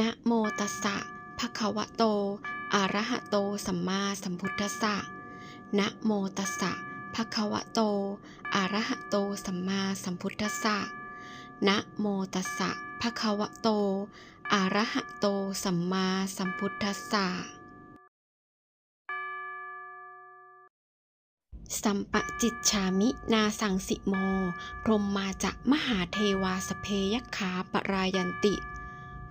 นะโมตัสสะภะคะวะโต อะระหะโต สัมมาสัมพุทธัสสะ นะโมตัสสะภะคะวะโต อะระหะโต สัมมาสัมพุทธัสสะ นะโมตัสสะภะคะวะโต อะระหะโต สัมมาสัมพุทธัสสะ สัมปะจิตฉามินาสังสิโม พรหมมาจะมหาเทวาสเพยขาปรายันติ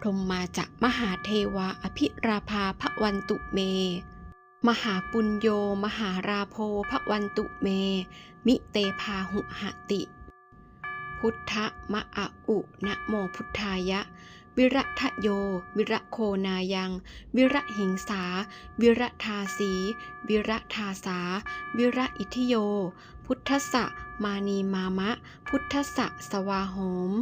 พรมมาจะมหาเทวาอภิราภาพระวันตุเม มหาปุญโยมหาราโพพระวันตุเม มิเตพาหุหติ พุทธมะอะอุนะโมพุทธายะ วิระทะโย วิระโคนายัง วิระหิงสา วิระทาสี วิระทาสา วิระอิทิโย พุทธะมานีมามะ พุทธะสวาโหม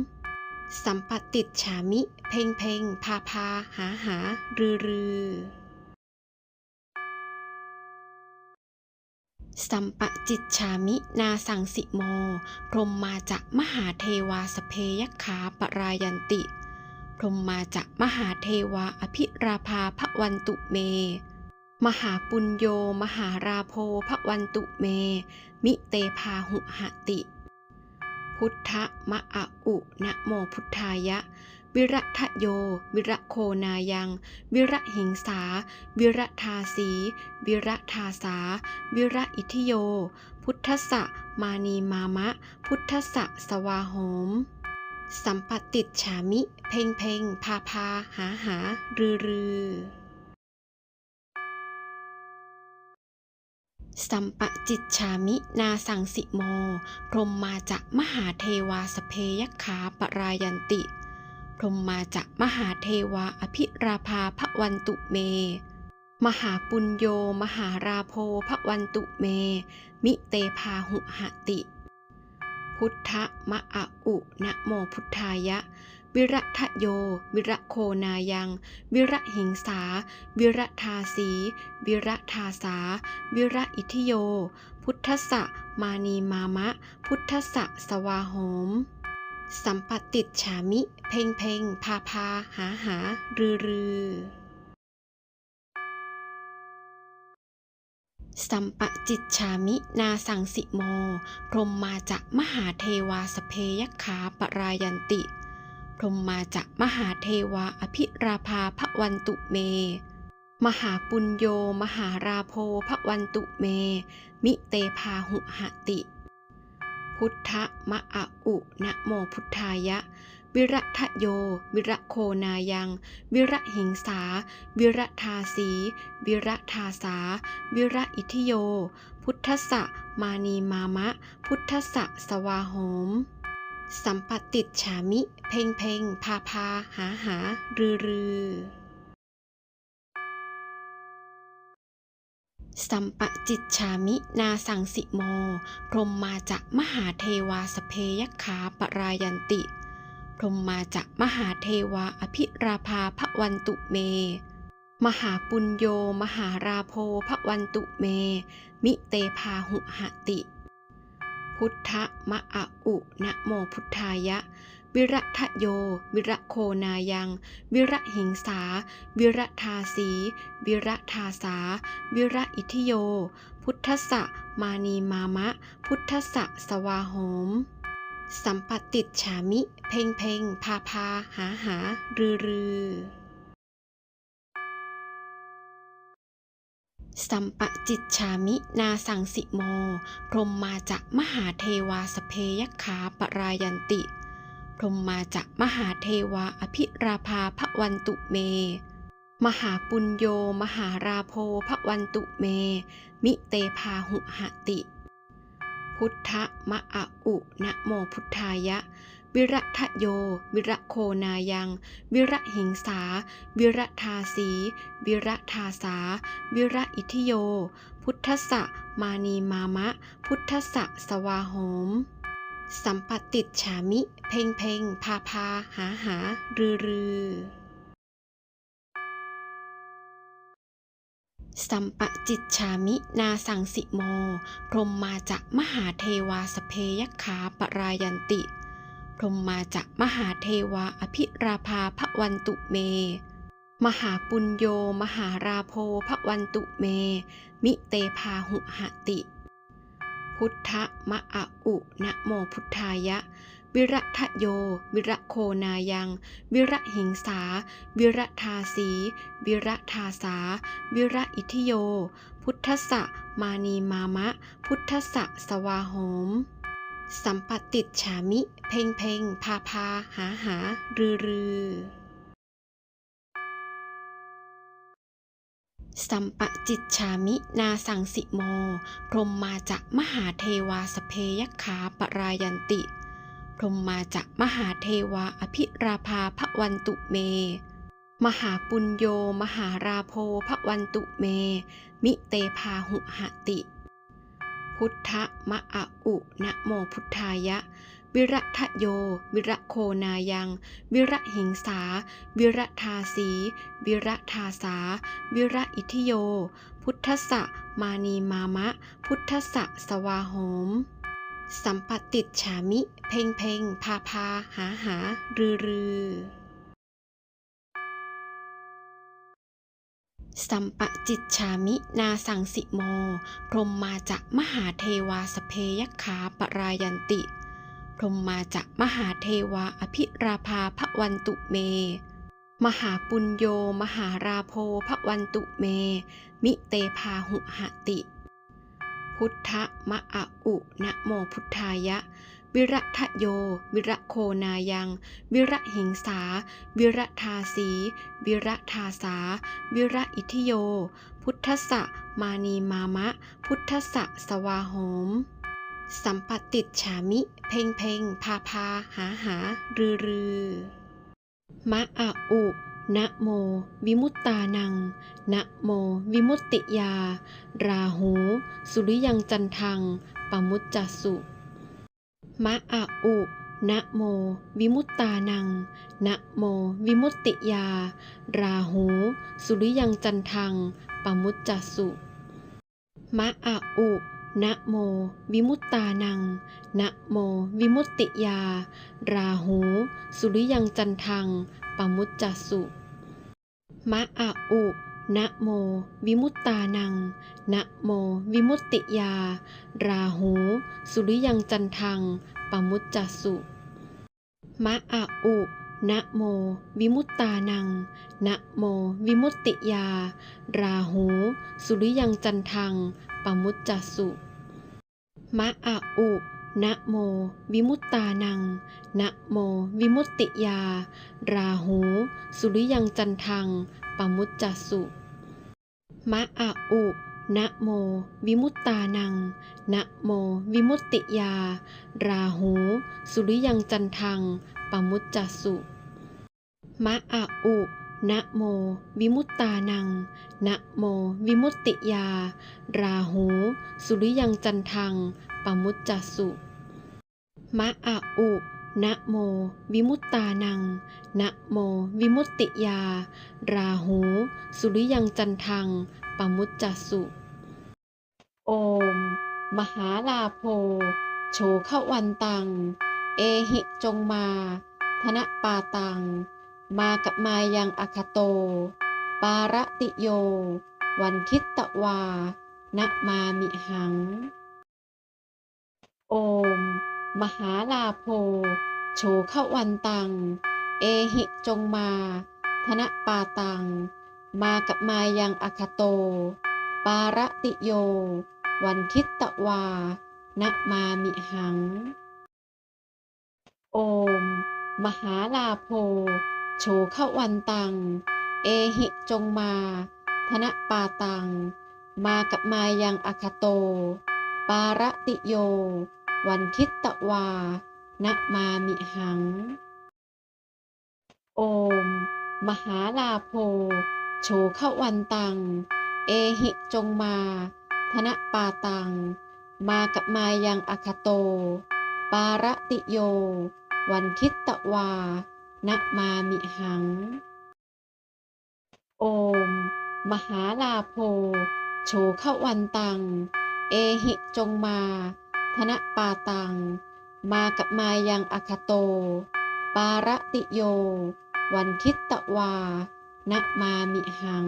สัมปติฉามิ เพ่งเพ่งพาพาหาหา รือ รือ สัมปจิตฉามิ นาสังสิโม พรหมมาจะมหาเทวาสเพยขาปรายันติ พรหมมาจะมหาเทวาอภิราภาพระวันตุเม มหาปุญโย มหาราโพพระวันตุเม มิเตพาหุหติ พุทธมะอะอุนะโมพุทธายะ วิระทะโย วิระโคนายัง วิระหิงสา วิระทาสี วิระทาสา วิระอิทิโย พุทธะมานีมามะ พุทธะสวาโหม สัมปติฉามิ เพ่งเพ่งพาพา หาหา รือรือ สัมปจิตฉามินาสังสิโม พรหมมาจะมหาเทวาสเพยขาปรายันติ พรหมมาจะมหาเทวาอภิราภาพระวันตุเม มหาปุญโยมหาราโพพระวันตุเม มิเตพาหุหติ พุทธมะอะอุนะโมพุทธายะ วิระทะโย วิระโคนายัง วิระหิงสา วิระทาสี วิระทาสา วิระอิทิโย พุทธะมานีมามะ พุทธะสวาโหม สัมปติฉามิ เพ่งเพ่งพาพา หาหา รือ รือสัมปจิตฉามินาสังสิโม พรมมาจะมหาเทวาสเพยขาปรายันติ พรมมาจะมหาเทวาอภิราภาพระวันตุเม มหาปุญโย มหาราโพพระวันตุเม มิเตพาหุหติ พุทธมะอะอุนะโมพุทธายะ วิระทะโย วิระโคนายัง วิระหิงสา วิระทาสี วิระทาสา วิระอิทิโย พุทธะมานีมามะ พุทธะสวาโหม สัมปติฉามิ เพ่งเพ่งพาพาหาหา รือ รือ สัมปจิตฉามิ นาสังสิโม พรหมมาจะมหาเทวาสเพยขาปรายันติ พรหมมาจะมหาเทวาอภิราภาพระวันตุเม มหาปุญโย มหาราโพพระวันตุเม มิเตพาหุหติ พุทธมะอะอุนะโมพุทธายะ วิระทะโย วิระโคนายัง วิระหิงสา วิระทาสี วิระทาสา วิระอิทิโย พุทธะมานีมามะ พุทธะสวาโหมสัมปติฉามิ เพ่งเพ่งพาพา หาหา รือรือ สัมปจิตฉามินาสังสิโม พรหมมาจะมหาเทวาสเพยขาปรายันติ พรหมมาจะมหาเทวาอภิราภาพระวันตุเม มหาปุญโยมหาราโพพระวันตุเม มิเตพาหุหติ พุทธมะอะอุนะโมพุทธายะ วิระทะโย วิระโคนายัง วิระหิงสา วิระทาสี วิระทาสา วิระอิทิโย พุทธะมานีมามะ พุทธะสวาโหม สัมปติฉามิ เพ่งเพ่งพาพา หาหา รือ รือสัมปจิตฉามินาสังสิโม พรมมาจะมหาเทวาสเพยขาปรายันติ พรมมาจะมหาเทวาอภิราภาพระวันตุเม มหาปุญโย มหาราโพภวันตุเม มิเตพาหุหติ พุทธมะอะอุนะโมพุทธายะ วิระทะโย วิระโคนายัง วิระหิงสา วิระทาสี วิระทาสา วิระอิทิโย พุทธสะมานีมามะ พุทธสะสวาโหม สัมปติฉามิ เพ่งเพ่งพาพาหาหา รือ รือ สัมปจิตฉามิ นาสังสิโม พรหมมาจะมหาเทวาสเพยขาปรายันติ พรหมมาจะมหาเทวาอภิราภาพระวันตุเม มหาปุญโย มหาราโพพระวันตุเม มิเตพาหุหติ พุทธมะอะอุนะโมพุทธายะ วิระทะโย วิระโคนายัง วิระหิงสา วิระทาสี วิระทาสา วิระอิทิโย พุทธะมานีมามะ พุทธะสวาโหมสัมปติจฉามิ เพ่งเพ่งพาพา หาหา รือรือ สัมปะจิตฉามินาสังสิโม พรหมมาจะมหาเทวาสเพยขาปรายันติ พรหมมาจะมหาเทวาอภิราภาพระวันตุเม มหาปุญโยมหาราโพพระวันตุเม มิเตพาหุหติ พุทธมะอะอุนะโมพุทธายะ วิระทะโย วิระโคนายัง วิระหิงสา วิระทาสี วิระทาสา วิระอิทิโย พุทธะมานีมามะ พุทธะสวาโหม สัมปติจฉามิ เพ่งเพ่งพาพา หาหา รือรือมะอะอุนะโม วิมุตตานัง นะโม วิมุตติยา ราหู สุริยังจันทัง ปมุจจสุ มะอะอุนะโม วิมุตตานัง นะโม วิมุตติยา ราหู สุริยังจันทัง ปมุจจสุ มะอะอุนะโม วิมุตตานัง นะโม วิมุตติยา ราหู สุริยังจันทัง ปมุจจสุ มะอะอุ นะโม วิมุตตานัง นะโม วิมุตติยา ราหู สุริยังจันทัง ปมุจจสุ มะอะอุนะโม วิมุตตานัง นะโม วิมุตติยา ราหู สุริยังจันทัง ปมุจจสุ มะอะอุนะโม วิมุตตานัง นะโม วิมุตติยา ราหู สุริยังจันทัง ปมุจจสุ มะอะอุนะโม วิมุตตานัง นะโม วิมุตติยา ราหู สุริยังจันทัง ปมุจจสุ มะอะอุนะโม วิมุตตานัง นะโม วิมุตติยา ราหู สุริยังจันทัง ปมุจจสุ มะอะอุ นะโม วิมุตตานัง นะโม วิมุตติยา ราหู สุริยังจันทัง ปมุจจสุ โอม มหาลาโพโฉขวันตัง เอหิจงมา ธนปาตัง มากับมายังอคโต ปาระติโย วันคิตตวานะมามิหัง โอม มหาลาโพ โฉขวันตัง เอหิจงมา ธนปาตัง มากับมายังอคโต ปาระติโย วันคิตตวานะมามิหัง โอม มหาลาโพ โฉขวันตัง เอหิจงมา ธนปาตัง มากับมายังอคโต ปาระติโย วันคิตตวานะมามิหัง โอม มหาลาโพโฉขวันตัง เอหิจงมา ธนปาตัง มากับมายังอคโต ปาระติโย วันคิตตวานะมามิหัง โอม มหาลาโพโฉขวันตัง เอหิจงมา ธนปาตัง มากับมายังอคโต ปาระติโย วันคิตตวานะมามิหัง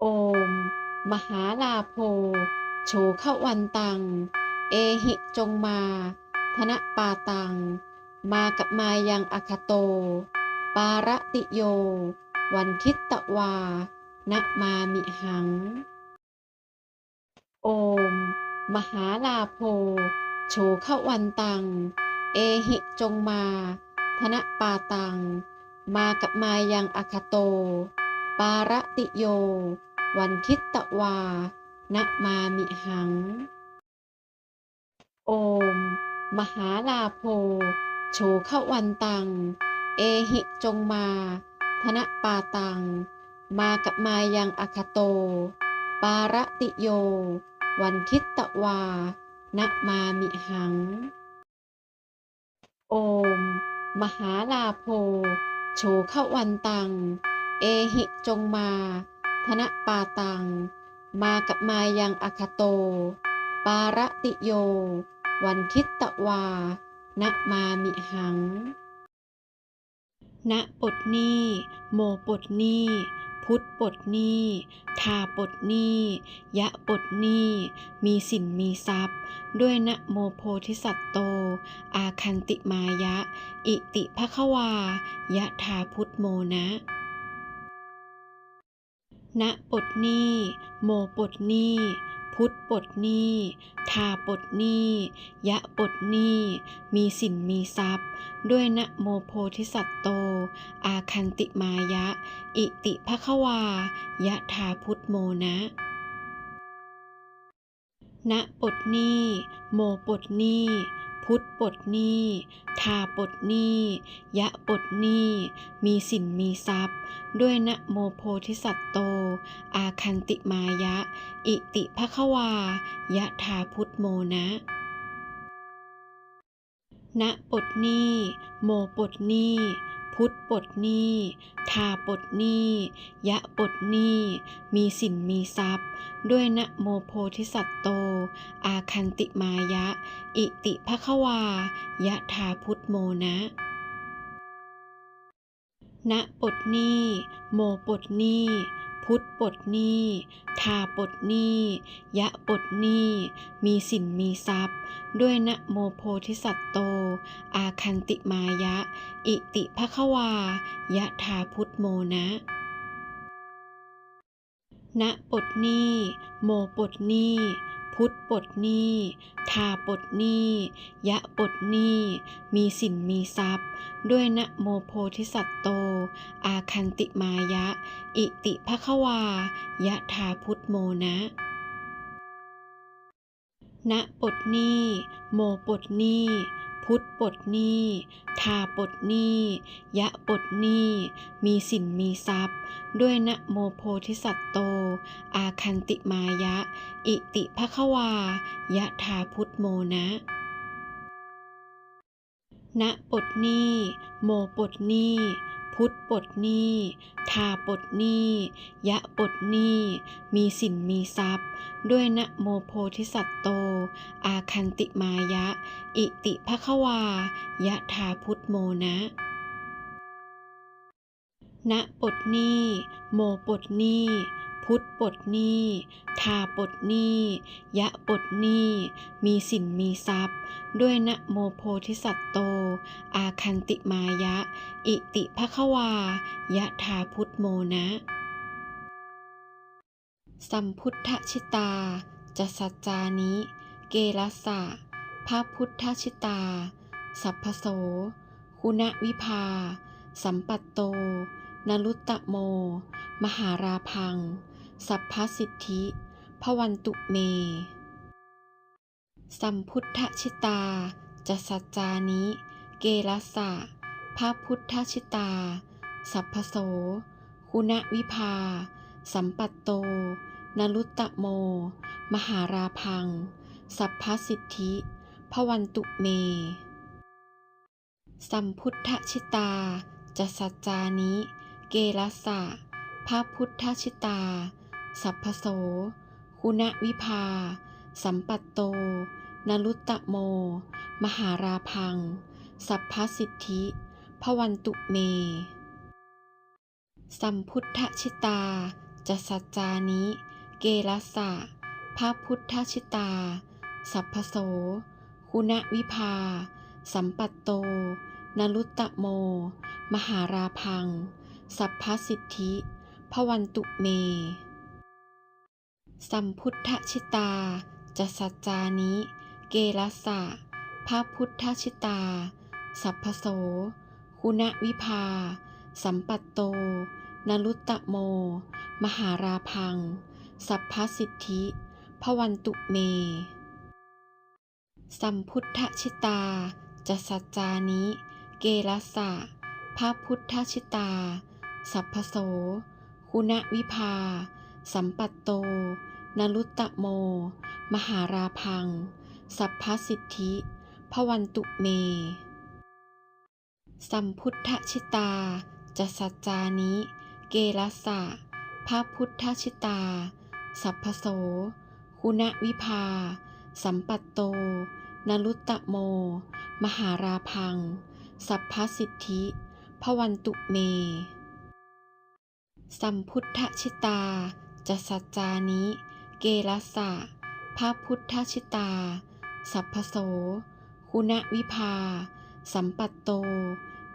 โอม มหาลาโภโฉขวันตัง เอหิจงมา ธนปาตัง มากับมายังอคโต ปาระติโย วันทิตตวานะมามิหัง โอม มหาลาโภโฉขวันตัง เอหิจงมา ธนปาตัง มากับมายังอคโต ปาระติโย วันทิตตวานะมามิหัง โอม มหาลาโภโฉขวันตัง เอหิจงมา ธนปาตัง มากับมายังอคโต ปาระติโย วันทิตตวานะมามิหัง โอม มหาลาโภโฉขวันตัง เอหิจงมา ธนปาตัง มากับมายังอคโต ปาระติโย วันทิตตวานะมามิหัง ณปลดนี้ โมปลดนี้ พุทธปลดหนี้ทาปลดหนี้ ยะปลดหนี้ มีสินมีทรัพย์ ด้วยนะโมโพธิสัตโต อาคันติมายะ อิติภควา ยะทาพุทธโมนะณปลดหนี้ โมปลดหนี้ พุทธปลดหนี้ทาปลดหนี้ ยะปลดหนี้ มีสินมีทรัพย์ ด้วยนะโมโพธิสัตโต อาคันติมายะ อิติภควา ยะทาพุทธโมนะณปลดหนี้ โมปลดหนี้ พุทธปลดหนี้ทาปลดหนี้ ยะปลดหนี้ มีสินมีทรัพย์ ด้วยนะโมโพธิสัตโต อาคันติมายะ อิติภควา ยะทาพุทธโมนะณปลดหนี้ โมปลดหนี้ พุทธปลดหนี้ทาปลดหนี้ ยะปลดหนี้ มีสินมีทรัพย์ ด้วยนะโมโพธิสัตโต อาคันติมายะ อิติภควา ยะทาพุทธโมนะณปลดหนี้ โมปลดหนี้ พุทธปลดหนี้ทาปลดหนี้ ยะปลดหนี้ มีสินมีทรัพย์ ด้วยนะโมโพธิสัตโต อาคันติมายะ อิติภควา ยะทาพุทธโมนะณปลดหนี้ โมปลดหนี้ พุทธปลดหนี้ทาปลดหนี้ ยะปลดหนี้ มีสินมีทรัพย์ ด้วยนะโมโพธิสัตโต อาคันติมายะ อิติภควา ยะทาพุทธโมนะณปลดหนี้ โมปลดหนี้ พุทธปลดหนี้ทาปลดหนี้ ยะปลดหนี้ มีสินมีทรัพย์ ด้วยนะโมโพธิสัตโต อาคันติมายะ อิติภควา ยะทาพุทธโมนะณปลดหนี้ โมปลดหนี้ พุทธปลดหนี้ ทาปดหนี้ ยะปดหนี้ มีสินมีทรัพย์ ด้วยนะโมโพธิสัตโต อาคันติมายะ อิติภควา ยะทาพุทโมนะณปดหนี้ โมปดหนี้ พุทธปลดหนี้ทาปลดหนี้ ยะปลดหนี้ มีสินมีทรัพย์ ด้วยนะโมโพธิสัตโต อาคันติมายะ อิติภควา ยะทาพุทธโมนะ สัมพุทธชิตา จะสัจจานิ เกลสะพระพุทธชิตา สัพพโส คุณวิภา สัมปัตโตนลุตตะโม มหาราพัง สัพพสิทธิพวันตุเม สัมพุทธชิตาจะสัจจานิ เกลสะพระพุทธชิตา สัพพโส คุณวิภา สัมปัตโตนลุตตะโม มหาราพัง สัพพสิทธิพวันตุเม สัมพุทธชิตาจะสัจจานิ เกลสะพระพุทธชิตา สัพพโส คุณวิภา สัมปัตโตนลุตตะโม มหาราพัง สัพพสิทธิ พวันตุเม สัมพุทธชิตา จะสัจจานิ เกลสะพระพุทธชิตา สัพพโส คุณวิภา สัมปัตโตนลุตตะโม มหาราพัง สัพพสิทธิ พวันตุเม สัมพุทธชิตาจะสัจจานิ เกลสะพระพุทธชิตา สัพพโส คุณวิภา สัมปัตโตนลุตตะโม มหาราพัง สัพพสิทธิพวันตุเม สัมพุทธชิตาจะสัจจานิ เกลัสสะพระพุทธชิตา สัพพโส คุณวิภา สัมปัตโตนลุตตะโม มหาราพัง สัพพสิทธิ พวันตุเม สัมพุทธชิตา จะสัจจานิ เกลสะพระพุทธชิตา สัพพโส คุณวิภา สัมปัตโตนลุตตะโม มหาราพัง สัพพสิทธิ พวันตุเมสัมพุทธชิตา จสัจจานิ เกลสะพระพุทธชิตา สัพพโส คุณวิภา สัมปัตโต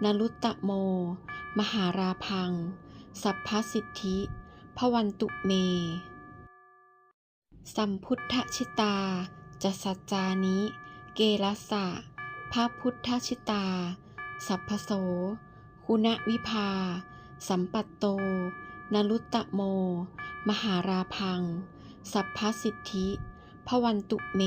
นลุตตะโม มหาราพัง สัพพสิทธิพวันตุเม สัมพุทธชิตาจสัจจานิ เกลสะพระพุทธชิตา สัพพโส คุณวิภา สัมปัตโตนลุตตะโม มหาราพัง สัพพสิทธิ พวันตุเม